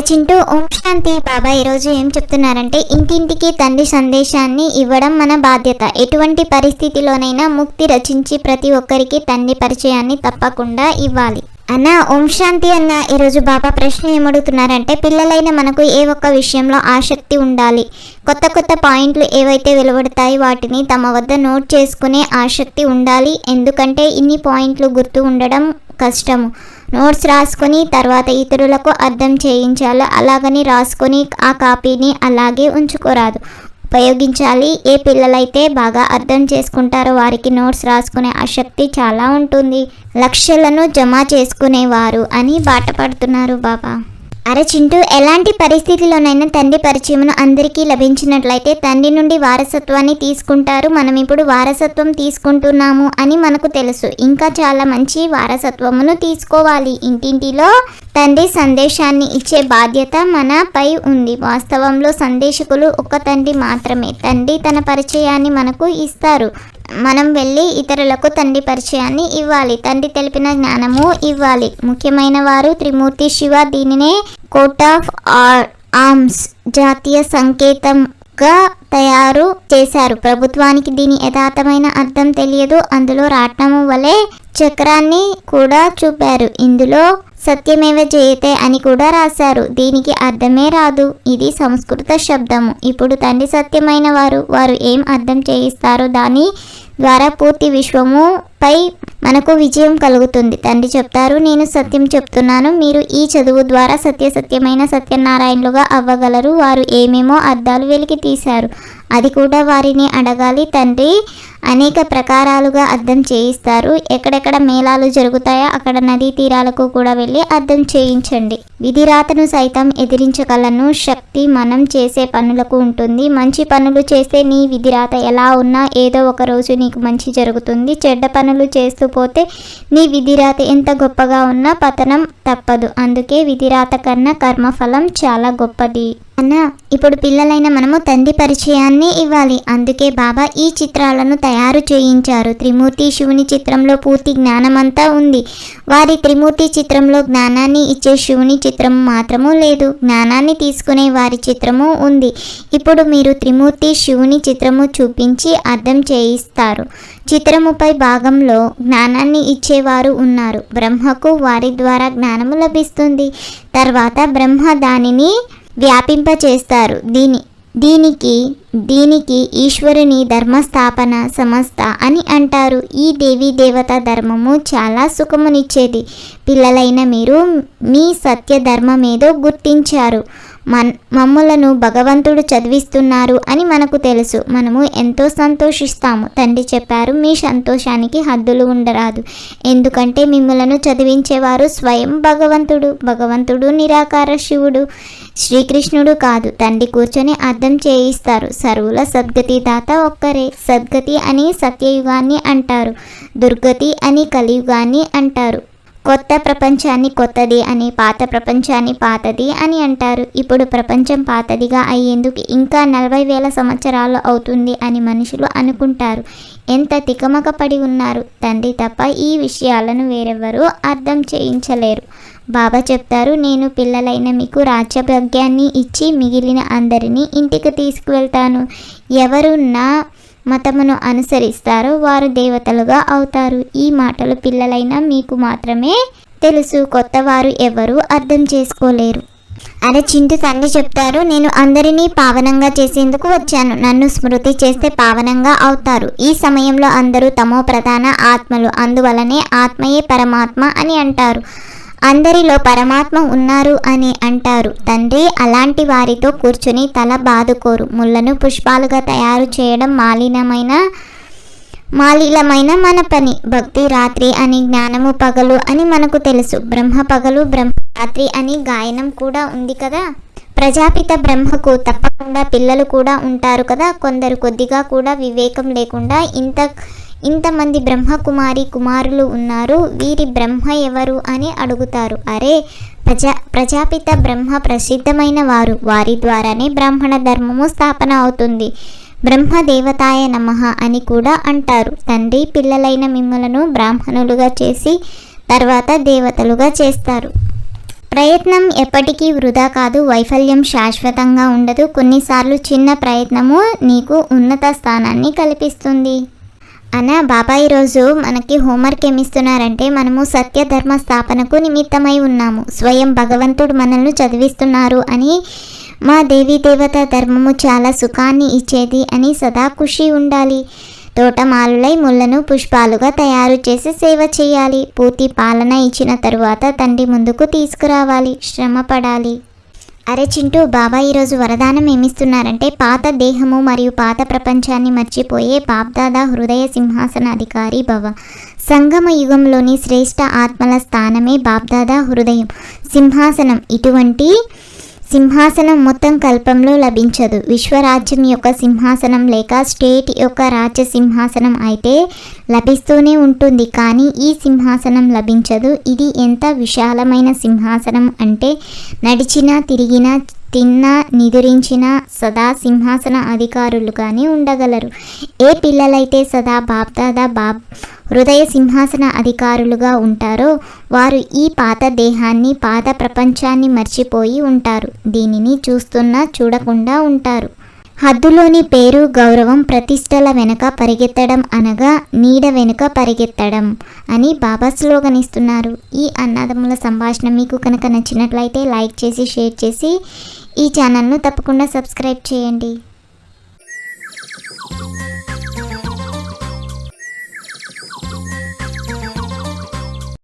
అరే చింటూ ఓం శాంతి. బాబా ఈరోజు ఏం చెప్తున్నారంటే ఇంటింటికి తండ్రి సందేశాన్ని ఇవ్వడం మన బాధ్యత. ఎటువంటి పరిస్థితిలోనైనా ముక్తి రచించి ప్రతి ఒక్కరికి తండ్రి పరిచయాన్ని తప్పకుండా ఇవ్వాలి. అన్న ఓం శాంతి అన్న ఈరోజు బాబా ప్రశ్న ఏమడుగుతున్నారంటే పిల్లలైన మనకు ఏ ఒక్క విషయంలో ఆసక్తి ఉండాలి? కొత్త కొత్త పాయింట్లు ఏవైతే వెలువడతాయి వాటిని తమ వద్ద నోట్ చేసుకునే ఆసక్తి ఉండాలి. ఎందుకంటే ఇన్ని పాయింట్లు గుర్తు ఉండడం కష్టము. నోట్స్ రాసుకొని తర్వాత ఇతరులకు అర్థం చేయించాలి? అలాగని రాసుకొని ఆ కాపీని అలాగే ఉంచుకోరాదు. ఉపయోగించాలి. ఏ పిల్లలైతే బాగా అర్థం చేసుకుంటారో వారికి నోట్స్ రాసుకునే ఆసక్తి చాలా ఉంటుంది. లక్ష్యాలను జమ చేసుకునేవారు అని బాట పడుతున్నారు బాబా. అరే చింటూ ఎలాంటి పరిస్థితిలోనైనా తండ్రి పరిచయమును అందరికీ లభించినట్లయితే తండ్రి నుండి వారసత్వాన్ని తీసుకుంటారు. మనం ఇప్పుడు వారసత్వం తీసుకుంటున్నాము అని మనకు తెలుసు. ఇంకా చాలా మంచి వారసత్వమును తీసుకోవాలి. ఇంటింటిలో తండ్రి సందేశాన్ని ఇచ్చే బాధ్యత మనపై ఉంది. వాస్తవంలో సందేశకులు ఒక తండ్రి మాత్రమే. తండ్రి తన పరిచయాన్ని మనకు ఇస్తారు. మనం వెళ్ళి ఇతరులకు తండ్రి పరిచయాన్ని ఇవ్వాలి. తండ్రి తెలిపిన జ్ఞానము ఇవ్వాలి. ముఖ్యమైన వారు త్రిమూర్తి శివ దీనినే కోట్ ఆఫ్ ఆర్మ్స్ జాతీయ సంకేతంగా తయారు చేశారు. ప్రభుత్వానికి దీని యథార్థమైన అర్థం తెలియదు. అందులో రాట్నము వలె చక్రాన్ని కూడా చూపారు. ఇందులో సత్యమేవ జయతే అని కూడా రాశారు. దీనికి అర్థమే రాదు. ఇది సంస్కృత శబ్దము. ఇప్పుడు తండ్రి సత్యమైన వారు వారు ఏం అర్థం చేయిస్తారో దాని ద్వారా పూర్తి విశ్వము పై మనకు విజయం కలుగుతుంది. తండ్రి చెప్తారు నేను సత్యం చెప్తున్నాను. మీరు ఈ చదువు ద్వారా సత్య సత్యమైన సత్యనారాయణులుగా అవ్వగలరు. వారు ఏమేమో అర్థాలు వెలికి తీశారు అది కూడా వారిని అడగాలి తండ్రి. అనేక ప్రకారాలుగా అర్థం చేయిస్తారు. ఎక్కడెక్కడ మేళాలు జరుగుతాయో అక్కడ నదీ తీరాలకు కూడా వెళ్ళి అర్థం చేయించండి. విధిరాతను సైతం ఎదిరించగలను. శక్తి మనం చేసే పనులకు ఉంటుంది. మంచి పనులు చేస్తే నీ విధిరాత ఎలా ఉన్నా ఏదో ఒక రోజు నీకు మంచి జరుగుతుంది. చెడ్డ పనులు చేస్తూ పోతే నీ విధిరాత ఎంత గొప్పగా ఉన్నా పతనం తప్పదు. అందుకే విధిరాత కన్నా కర్మఫలం చాలా గొప్పది. అన్న ఇప్పుడు పిల్లలైన మనము తండ్రి పరిచయాన్ని ఇవ్వాలి. అందుకే బాబా ఈ చిత్రాలను తయారు చేయించారు. త్రిమూర్తి శివుని చిత్రంలో పూర్తి జ్ఞానమంతా ఉంది. వారి త్రిమూర్తి చిత్రంలో జ్ఞానాన్ని ఇచ్చే శివుని చిత్రం మాత్రము లేదు. జ్ఞానాన్ని తీసుకునే వారి చిత్రము ఉంది. ఇప్పుడు మీరు త్రిమూర్తి శివుని చిత్రము చూపించి అర్థం చేయిస్తారు. చిత్రముపై భాగంలో జ్ఞానాన్ని ఇచ్చేవారు ఉన్నారు. బ్రహ్మకు వారి ద్వారా జ్ఞానము లభిస్తుంది. తర్వాత బ్రహ్మ దానిని వ్యాపింపచేస్తారు. దీని దీనికి దీనికి ఈశ్వరుని ధర్మస్థాపన సంస్థ అని అంటారు. ఈ దేవీ దేవత ధర్మము చాలా సుఖమునిచ్చేది. పిల్లలైన మీరు మీ సత్య ధర్మమేదో గుర్తించారు. మన్ మమ్ములను భగవంతుడు చదివిస్తున్నారు అని మనకు తెలుసు. మనము ఎంతో సంతోషిస్తాము. తండ్రి చెప్పారు మీ సంతోషానికి హద్దులు ఉండరాదు. ఎందుకంటే మిమ్మలను చదివించేవారు స్వయం భగవంతుడు. భగవంతుడు నిరాకార శివుడు. శ్రీకృష్ణుడు కాదు. తండ్రి కూర్చొని అర్థం చేయిస్తారు. సర్వుల సద్గతి దాత ఒక్కరే. సద్గతి అని సత్యయుగాన్ని అంటారు. దుర్గతి అని కలియుగాన్ని అంటారు. కొత్త ప్రపంచాన్ని కొత్తది అని పాత ప్రపంచాన్ని పాతది అని అంటారు. ఇప్పుడు ప్రపంచం పాతదిగా అయ్యేందుకు ఇంకా నలభై వేల సంవత్సరాలు అవుతుంది అని మనుషులు అనుకుంటారు. ఎంత తికమక పడి ఉన్నారు? తండ్రి తప్ప ఈ విషయాలను వేరెవ్వరూ అర్థం చేయించలేరు. బాబా చెప్తారు నేను పిల్లలైన మీకు రాజ్యభాగ్యాన్ని ఇచ్చి మిగిలిన అందరినీ ఇంటికి తీసుకువెళ్తాను. ఎవరు నా మతమును అనుసరిస్తారో వారు దేవతలుగా అవుతారు. ఈ మాటలు పిల్లలైన మీకు మాత్రమే తెలుసు. కొత్తవారు ఎవరు అర్థం చేసుకోలేరు. అరే చింటు తండ్రి చెప్తారు నేను అందరినీ పావనంగా చేసేందుకు వచ్చాను. నన్ను స్మృతి చేస్తే పావనంగా అవుతారు. ఈ సమయంలో అందరూ తమో ప్రధాన ఆత్మలు. అందువలనే ఆత్మయే పరమాత్మ అని అంటారు. అందరిలో పరమాత్మ ఉన్నారు అని అంటారు. తండ్రి అలాంటి వారితో కూర్చుని తల బాదుకోరు. ముళ్ళను పుష్పాలుగా తయారు చేయడం మాలినమైన మాలిలమైన మన పని. భక్తి రాత్రి అని జ్ఞానము పగలు అని మనకు తెలుసు. బ్రహ్మ పగలు బ్రహ్మ రాత్రి అని గాయనం కూడా ఉంది కదా? ప్రజాపిత బ్రహ్మకు తప్పకుండా పిల్లలు కూడా ఉంటారు కదా? కొందరు కొద్దిగా కూడా వివేకం లేకుండా ఇంత ఇంతమంది బ్రహ్మకుమారి కుమారులు ఉన్నారు వీరి బ్రహ్మ ఎవరు అని అడుగుతారు. అరే ప్రజా ప్రజాపిత బ్రహ్మ ప్రసిద్ధమైన వారు. వారి ద్వారానే బ్రాహ్మణ ధర్మము స్థాపన అవుతుంది. బ్రహ్మ దేవతాయ నమః అని కూడా అంటారు. తండ్రి పిల్లలైన మిమ్మలను బ్రాహ్మణులుగా చేసి తర్వాత దేవతలుగా చేస్తారు. ప్రయత్నం ఎప్పటికీ వృధా కాదు. వైఫల్యం శాశ్వతంగా ఉండదు. కొన్నిసార్లు చిన్న ప్రయత్నము నీకు ఉన్నత స్థానాన్ని కల్పిస్తుంది. అన్న బాబా ఈరోజు మనకి హోంవర్క్ ఏమిస్తున్నారంటే మనము సత్యధర్మ స్థాపనకు నిమిత్తమై ఉన్నాము. స్వయం భగవంతుడు మనల్ని చదివిస్తున్నారు అని మా దేవీ దేవత ధర్మము చాలా సుఖాన్ని ఇచ్చేది అని సదా ఖుషి ఉండాలి. తోటమాలులై ముళ్ళను పుష్పాలుగా తయారు చేసి సేవ చేయాలి. పూర్తి పాలన ఇచ్చిన తరువాత తండ్రి ముందుకు తీసుకురావాలి. శ్రమ పడాలి అరే చింటూ బాబా ఈరోజు వరదానం ఏమిస్తున్నారంటే పాత దేహము మరియు పాత ప్రపంచాన్ని మర్చిపోయే పాప్దాదా హృదయ సింహాసన అధికారి భవ. సంగమ యుగంలోని శ్రేష్ఠ ఆత్మల స్థానమే బాప్దాదా హృదయం. సింహాసనం. ఇటువంటి సింహాసనం మొత్తం కల్పంలో లభించదు. విశ్వరాజ్యం యొక్క సింహాసనం లేక స్టేట్ యొక్క రాజ్య సింహాసనం అయితే లభిస్తూనే ఉంటుంది. కానీ ఈ సింహాసనం లభించదు. ఇది ఎంత విశాలమైన సింహాసనం అంటే నడిచినా తిరిగినా తిన్నా నిదురించిన సదా సింహాసన అధికారులుగానే ఉండగలరు. ఏ పిల్లలైతే సదా బాబ్దాదా బాబ్ హృదయ సింహాసన అధికారులుగా ఉంటారో వారు ఈ పాత దేహాన్ని పాత ప్రపంచాన్ని మర్చిపోయి ఉంటారు. దీనిని చూస్తున్నా చూడకుండా ఉంటారు. హద్దులోని పేరు గౌరవం ప్రతిష్టల వెనుక పరిగెత్తడం అనగా నీడ వెనుక పరిగెత్తడం అని బాబా స్లోగనిస్తున్నారు. ఈ అన్నదమ్ముల సంభాషణ మీకు కనుక నచ్చినట్లయితే లైక్ చేసి షేర్ చేసి ఈ ఛానల్ను తప్పకుండా సబ్స్క్రైబ్ చేయండి.